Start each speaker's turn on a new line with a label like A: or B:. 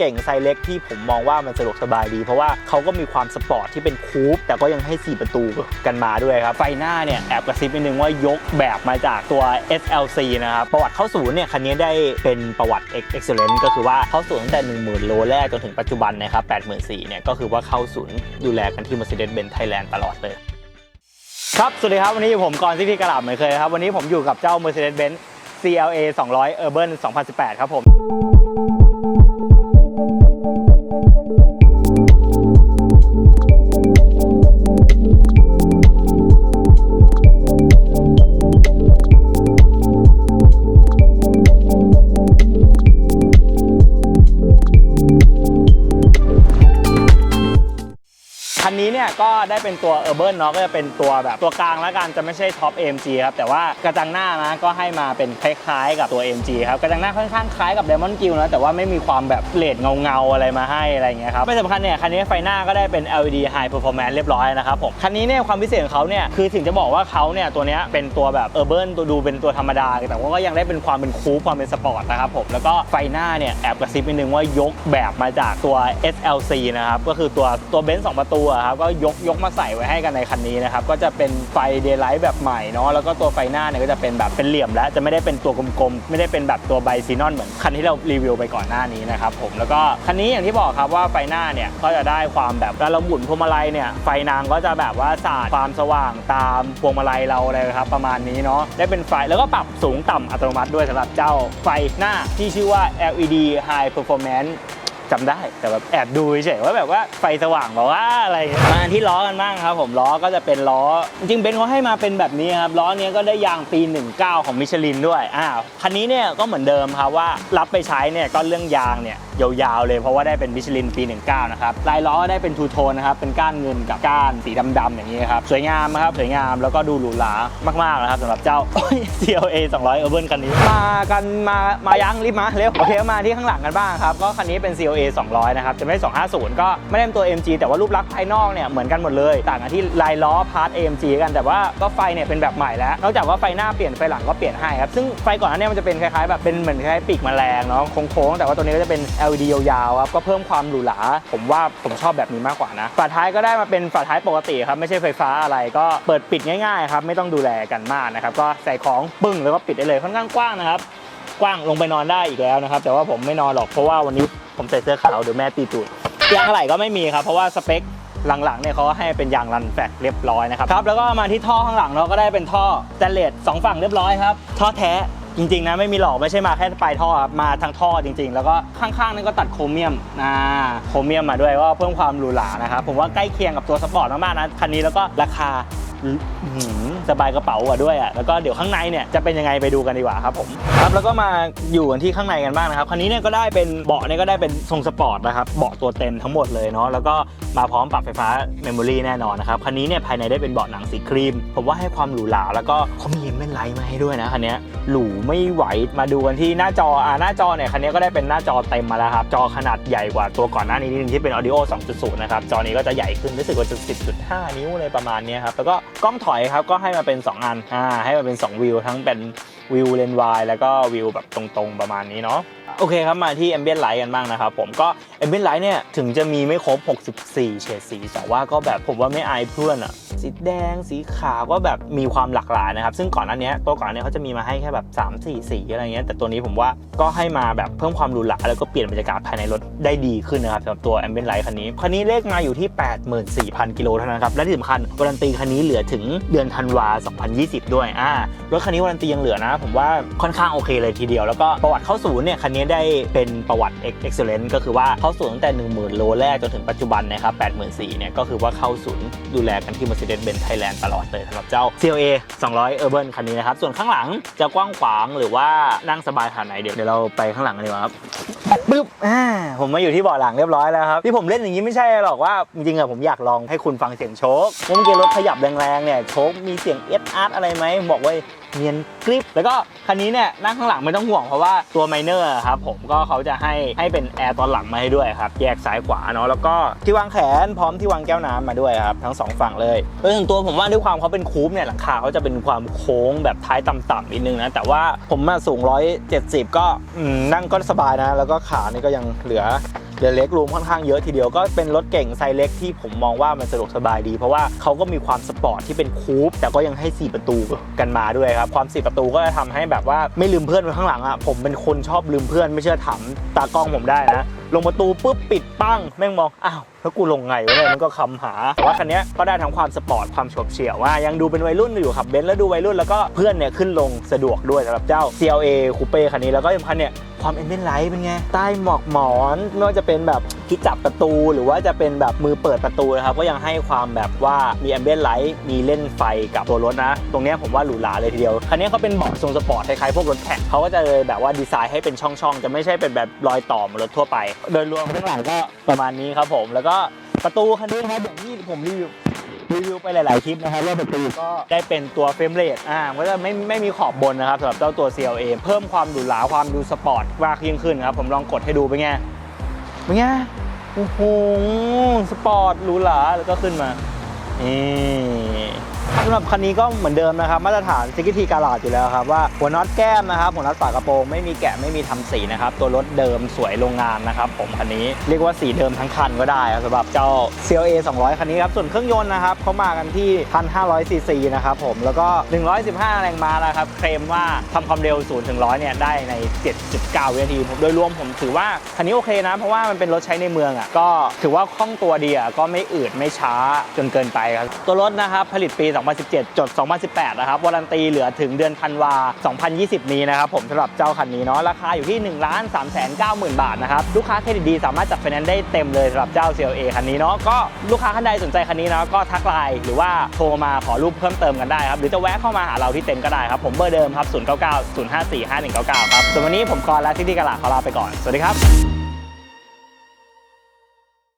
A: เก่งไซส์เล็กที่ผมมองว่ามันสะดวกสบายดี เพราะว่าเขาก็มีความสปอร์ตที่เป็นคูปแต่ก็ยังให้ 4 ประตูกันมาด้วยครับ ไฟหน้าเนี่ยแอบกระซิบนิดนึงว่ายกแบบมาจากตัว SLC นะครับ ประวัติเข้าศูนย์เนี่ยคันนี้ได้เป็นประวัติ Excellent ก็คือว่าเข้าศูนย์ตั้งแต่ 10,000 โลแรกจนถึงปัจจุบันนะครับ84,000เนี่ยก็คือว่าเข้าศูนย์ดูแลกันที่ Mercedes-Benz Thailand ตลอดเลยครับสวัสดีครับวันนี้ผมกรซิที่กระดาษเหมือนเคยครับวันนี้ผมอยู่กับเจ้า Mercedes-Benz CLA 200 Urban 2018 ครับผม นนี้เนี่ยก็ได้เป็นตัว Urban เนาะก็จะเป็นตัวแบบตัวกลางแล้วกันจะไม่ใช่ท็อป AMG ครับแต่ว่ากระจังหน้านะก็ให้มาเป็นคล้ายๆ กับตัว AMG ครับกระจังหน้าค่อนข้างคล้ายกับ Diamond Gill นะแต่ว่าไม่มีความแบบเลดเงาๆอะไรมาให้อะไรเงี้ยครับไม่สำคัญเนี่ยคันนี้ไฟหน้าก็ได้เป็น LED High Performance เรียบร้อยนะครับผมคันนี้เนี่ยความพิเศษของเขาเนี่ยคือถึงจะบอกว่าเขาเนี่ยตัวเนี้ยเป็นตัวแบบ Urban ตัวดูเป็นตัวธรรมดา แต่ว่าก็ยังได้เป็นความเป็นคูลความเป็นสปอร์ตนะครับผมแล้วก็ไฟหน้าเนี่ยแอบกระซิบนิดนึงว่ายกแบบมาจากตัว SLC นะครับก็คือตัวตัวเบนซ์สองประตูอะครับก็ยกยกมาใส่ไว้ให้กันในคันนี้นะครับก็จะเป็นไฟเดย์ไลท์แบบใหม่เนาะแล้วก็ตัวไฟหน้าเนี่ยก็จะเป็นแบบเป็นเหลี่ยมแล้วจะไม่ได้เป็นตัวกลมๆ ไม่ได้เป็นแบบตัวไบซีนอนเหมือนคันที่เรารีวิวไปก่อนหน้านี้นะครับผมแล้วก็คันนี้อย่างที่บอกครับว่าไฟหน้าเนี่ยก็จะได้ความแบบการเราหมุนพวงมาลัยเนี่ยไฟนางก็จะแบบว่าสาดความสว่างตามพวงมาลัยเราเลยครับประมาณนี้เนาะได้เป็นไฟแล้วก็ปรับสูงต่ำอัตโนมัติด้วยสำหรับเจ้าไฟหน้าที่ชื่อว่า LED High Performance จำได้แต่แบบแอบดูเฉยว่าแบบว่าไฟสว่างแบบว่าอะไรมาที่ล้อกันบ้างครับ ผมล้อก็จะเป็นล้อ จริงเบนซ์เขาให้มาเป็นแบบนี้ครับล้อเนี้ยก็ได้ยางปี 19 ของมิชลินด้วยอ้าวคันนี้เนี่ยก็เหมือนเดิมครับว่ารับไปใช้เนี่ยก็เรื่องยางเนี่ยยาวๆเลยเพราะว่าได้เป็นมิชลินปี 19 นะครับลายล้อก็ได้เป็นทูโทนนะครับเป็นก้านเงินกับก้านสีดำๆอย่างนี้ครับสวยงามครับสวยงามแล้วก็ดูหรูหรามากๆนะครับสำหรับเจ้า CLA 200 Urban คันนี้ มากันมามายังรีบมาเร็วโอเคมาที่ข้างหลังกันบ้างครับก็คันนี้เป็น CLA 200 นะครับ จะไม่250 ก็ไม่ได้เป็นตัว AMG แต่ว่ารูปลักษณ์ภายนอกเนี่ยเหมือนกันหมดเลย ต่างกันที่ลายล้อพาร์ท AMG กันแต่ว่าก็ไฟเนี่ยเป็นแบบใหม่แล้ว นอกจากว่าไฟหน้าเปลี่ยนไฟหลังก็เปลี่ยนให้ครับ ซึ่งไฟก่อนหน้านี้มันจะเป็นคล้ายๆแบบเป็นเหมือนคล้ายปีกแมลงเนาะโค้งๆแต่ว่าตัวนี้ก็จะเป็น LED ยาวๆครับก็เพิ่มความหรูหราผมว่าผมชอบแบบนี้มากกว่านะฝาท้ายก็ได้มาเป็นฝาท้ายปกติครับไม่ใช่ไฟฟ้าอะไรก็เปิดปิดง่ายๆครับไม่ต้องดูแลกันมากนะครับก็ใส่ของปึ้งแล้วก็ปิดได้เลยค่อนข้างกว้างนะครับกว้างลงไปนอนได้อีกแล้วนะครับ แต่ว่าผมไม่นอนหรอกเพราะว่าวันนี้ ผมใส่เสื้อขาวเดี๋ยวแม่ตีตูดยางอะไหล่ก็ไม่มีครับเพราะว่าสเปคหลังๆเนี่ยเขาก็ให้เป็นยางรันแฟกเรียบร้อยนะครับครับแล้วก็มาที่ท่อข้างหลังเราก็ได้เป็นท่อสแตนเลสสองฝั่งเรียบร้อยครับท่อแท้จริงๆนะไม่มีหลอกไม่ใช่มาแค่ปลายท่อครับมาทั้งท่อจริง ๆ แล้วก็ข้างๆนั่นก็ตัดโครเมียมนะโครเมียมมาด้วยก็เพิ่มความหรูหรานะครับผมว่าใกล้เคียงกับตัวสปอร์ตมากๆนะคันนี้แล้วก็ราคาสบายกระเป๋ากว่าด้วยอะแล้วก็เดี๋ยวข้างในเนี่ยจะเป็นยังไงไปดูกันดีกว่าครับผม แล้วก็มาอยู่กันที่ข้างในกันบ้างนะครับ คันนี้เนี่ยก็ได้เป็นเบาะเนี่ยก็ได้เป็นทรงสปอร์ตนะครับ เบาะตัวเต็มทั้งหมดเลยเนาะ แล้วก็มาพร้อมปรับไฟฟ้าเมมโมรีแน่นอนนะครับ คันนี้เนี่ยภายในได้เป็นเบาะหนังสีครีม ผมว่าให้ความหรูหรา แล้วก็เขามีเมเบนไลท์มาให้ด้วยนะคันนี้หรูไม่ไหว มาดูกันที่หน้าจอ อ่าหน้าจอเนี่ยคันนี้ก็ได้เป็นหน้าจอเต็มมาแล้วครับ จอขนาดใหญ่กว่าตัวก่อนหน้านี้นิดนึงที่เป็น Audio 2.0 นะครับ จอนี้ก็จะใหญ่ขึ้นรู้สึกว่าจะ10.5 นิ้วเลยประมาณนี้ครับ แล้วก็กล้องถอยครับก็ให้มาเป็น 2 อัน อ่าให้มาเป็น 2 วิวทั้งเป็นวิวเลนวายแล้วก็วิวแบบตรงๆประมาณนี้เนาะโอเคครับมาที่ Ambient Light กันบ้างนะครับผมก็ Ambient Light เนี่ยถึงจะมีไม่ครบ 64 เฉดสีแต่ว่าก็แบบผมว่าไม่อายเพื่อนอะ สีแดงสีขาวก็แบบมีความหลากหลายนะครับ ซึ่งก่อนหน้านี้ตัวก่อนหน้านี้เขาจะมีมาให้แค่แบบ3 4สีอะไรเงี้ยแต่ตัวนี้ผมว่าก็ให้มาแบบเพิ่มความหรูหราแล้วก็เปลี่ยนบรรยากาศภายในรถได้ดีขึ้นนะครับสำหรับตัว Ambient Light คันนี้คันนี้เลขมาอยู่ที่ 84,000 กิโลเท่านั้นครับและที่สำคัญการันตีคันนี้เหลือถึงเดือนธันวา 2020 ด้วยอ่ารถคันนี้การันตียังเหลือนะ ผมว่าค่อนข้างโอเคเลยทีเดียว แล้วก็ประวัติเข้าศูนย์เนี่ยคันนี้ได้เป็นประวัติ Excellent ก็คือว่าเข้าศูนย์ตั้งแต่ 10,000 โลแรกจนถึงปัจจุบันนะครับ84,000เนี่ยก็คือว่าเข้าศูนย์ดูแลกันที่ Mercedes-Benz Thailand ตลอดเลยสำหรับเจ้า CLA 200 Urban คันนี้นะครับ ส่วนข้างหลังจะกว้างขวางหรือว่านั่งสบายขนาดไหนเดี๋ยวเดี๋ยวเราไปข้างหลังกันดีกว่าครับปึ๊บอ่าผมมาอยู่ที่เบาะหลังเรียบร้อยแล้วครับ ที่ผมเล่นอย่างนี้ไม่ใช่หรอกว่าจริงๆอะผมอยากลองให้คุณฟังเสียงโชคว่าเมื่อกี้รถขยับแรงๆเนี่ยโชคมีเสียงเอสอาร์อะไรไหมบอกไว้ เนียนกริบแล้วก็คันนี้เนี่ยนั่งข้างหลังไม่ต้องห่วงเพราะว่าตัวไมเนอร์ครับผมก็เขาจะให้ให้เป็นแอร์ตอนหลังมาให้ด้วยครับแยกซ้ายขวาเนาะแล้วก็ที่วางแขนพร้อมที่วางแก้วน้ำมาด้วยครับทั้งสองฝั่งเลยโดยส่วนตัวผมว่าด้วยความเขาเป็นคูปเนี่ยหลังคาเขาจะเป็นความโค้งแบบท้ายต่ำๆนิดนึงนะแต่ว่าผมมาสูง 170 ก็นั่งก็สบายนะ แล้วก็ขานี่ก็ยังเหลือ เดลือเล็กรูมค่อนข้างเยอะทีเดียวก็เป็นรถเก่งไซส์เล็กที่ผมมองว่ามันสะดวกสบายดี เพราะว่าเขาก็มีความสปอร์ตที่เป็นคูปแต่ก็ยังให้ 4 ประตูกันมาด้วยครับ ความ 4 ประตูก็จะทำให้แบบว่าไม่ลืมเพื่อนไว้ข้างหลังอะผมเป็นคนชอบลืมเพื่อนไม่เชื่อถามตากล้องผมได้นะ ลงประตูปุ๊บปิดปั้งแม่งมองอ้าวแล้วกูลงไงวะเนี่ยมันก็คำหาแต่ว่าคันนี้ก็ได้ทั้งความสปอร์ตความฉบเฉี่ยวว่ายังดูเป็นวัยรุ่นอยู่ครับเบนซ์แล้วดูวัยรุ่นแล้วก็เพื่อนเนี่ยขึ้นลงสะดวกด้วยสำหรับเจ้า CLA คูเป้คันนี้แล้วก็ยังคันเนี่ยความเอ็นเดนไลท์เป็นไงใต้หมอกหมอนไม่ว่าจะเป็นแบบ ที่จับประตู หรือว่าจะเป็นแบบมือเปิดประตูนะครับก็ยังให้ความแบบว่ามีแอมเบียนไลท์มีเล่นไฟกับตัวรถนะ ตรงนี้ผมว่าหรูหราเลยทีเดียว คันนี้เขาเป็นเบาะทรงสปอร์ตคล้ายๆพวกรถแข่งเขาก็จะเลยแบบว่าดีไซน์ให้เป็นช่องๆ จะไม่ใช่เป็นแบบรอยต่อเหมือนรถทั่วไป โดยรวมข้างหลังก็ประมาณนี้ครับผมแล้วก็ประตูคันนี้ครับอย่างที่ผมรีวิวรีวิวไปหลาย ๆ คลิปนะครับว่าประตูก็ได้เป็นตัวเฟรมเรทอ่าก็จะไม่ไม่มีขอบบนนะครับสำหรับเจ้าตัว CLA เพิ่มความหรูหราความดูสปอร์ตมากยิ่งขึ้นครับผมลองกดให้ดูเป็นไงเป็นไง โอ้โห สปอร์ตหรูหราแล้วก็ขึ้นมานี่ สำหรับคันนี้ก็เหมือนเดิมนะครับ มาตรฐาน s ิก i t y การาดอยู่แล้วครับว่าหัวน็อตแก้มนะครับหัวน็อตฝากระโปรงไม่มีแกะไม่มีทำสีนะครับ ตัวรถเดิมสวยโรงงานนะครับ ผมคันนี้เรียกว่าสีเดิมทั้งคันก็ได้สำหรับเจ้า CLA 200 คันนี้ครับ ส่วนเครื่องยนต์นะครับเขามากันที่ 1,500ซีซีนะครับผมแล้วก็ 115 แรงม้านะครับ เคลมว่าทำความเร็ว0ถึง100เนี่ยได้ใน 7.9 วินาทีผมโดยรวมผมถือว่าคันนี้โอเคนะเพราะว่ามันเป็นรถใช้ในเมืองอะก็ถือว่าคล่องตัวดีอะก็ไม่อืดไม่ช้าจนเกินไปครับตัวรถนะครับผลิตปี2017 จด 2018 นะครับวารันตีเหลือถึงเดือนธันวา 2020 นี้นะครับผมสำหรับเจ้าคันนี้เนาะราคาอยู่ที่1 3 9 0 0 0 0 บาทนะครับลูกค้าเครดิตดีสามารถจัดไฟแนนซ์ได้เต็มเลยสำหรับเจ้า CLA คันนี้เนาะก็ลูกค้าท่านใดสนใจคันนี้เนาะก็ทักไลน์หรือว่าโทรมาขอรูปเพิ่มเติมกันได้ครับหรือจะแวะเข้ามาหาเราที่เต็มก็ได้ครับผมเบอร์เดิมครับ099 054 5199 ครับส่วนวันนี้ผมกรณ์และที่ที่กะลาขอลาไปก่อนสวัสดีครับ